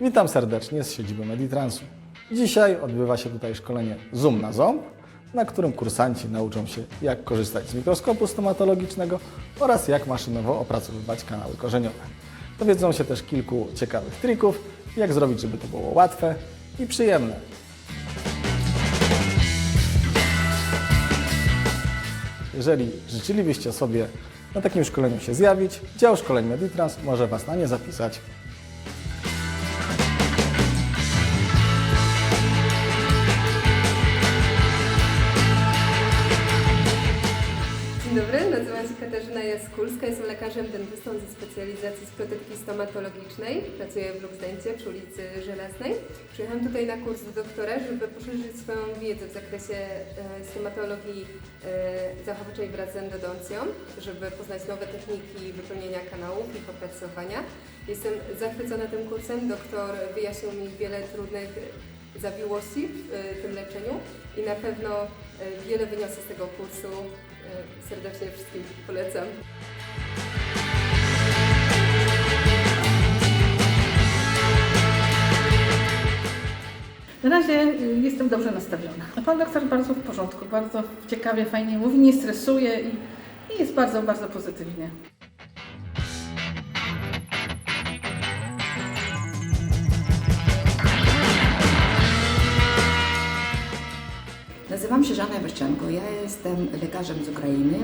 Witam serdecznie z siedziby Meditransu. Dzisiaj odbywa się tutaj szkolenie Zoom na ząb, na którym kursanci nauczą się jak korzystać z mikroskopu stomatologicznego oraz jak maszynowo opracowywać kanały korzeniowe. Dowiedzą się też kilku ciekawych trików, jak zrobić, żeby to było łatwe i przyjemne. Jeżeli życzylibyście sobie na takim szkoleniu się zjawić, dział szkoleń Meditrans może Was na nie zapisać. Dzień dobry, nazywam się Katarzyna Jaskulska, jestem lekarzem dentystą ze specjalizacji z protetki stomatologicznej. Pracuję w Luksencie przy ulicy Żelaznej. Przyjechałam tutaj na kurs do doktora, żeby poszerzyć swoją wiedzę w zakresie e, stomatologii e, zachowawczej wraz z endodoncją, żeby poznać nowe techniki wypełnienia kanałów i opracowania. Jestem zachwycona tym kursem. Doktor wyjaśnił mi wiele trudnych zawiłości w e, tym leczeniu i na pewno wiele wyniosę z tego kursu. E, Serdecznie wszystkim polecam. Na razie y, jestem dobrze nastawiona. Pan doktor bardzo w porządku, bardzo ciekawie, fajnie mówi, nie stresuje i, i jest bardzo, bardzo pozytywnie. Nazywam się Żana Wyszczenko. Ja jestem lekarzem z Ukrainy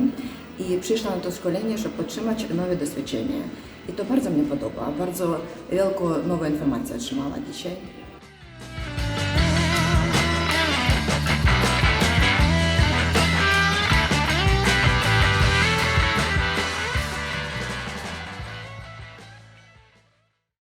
i przyszłam na to szkolenie, żeby otrzymać nowe doświadczenie. I to bardzo mnie podoba. Bardzo wielką nową informację otrzymała dzisiaj.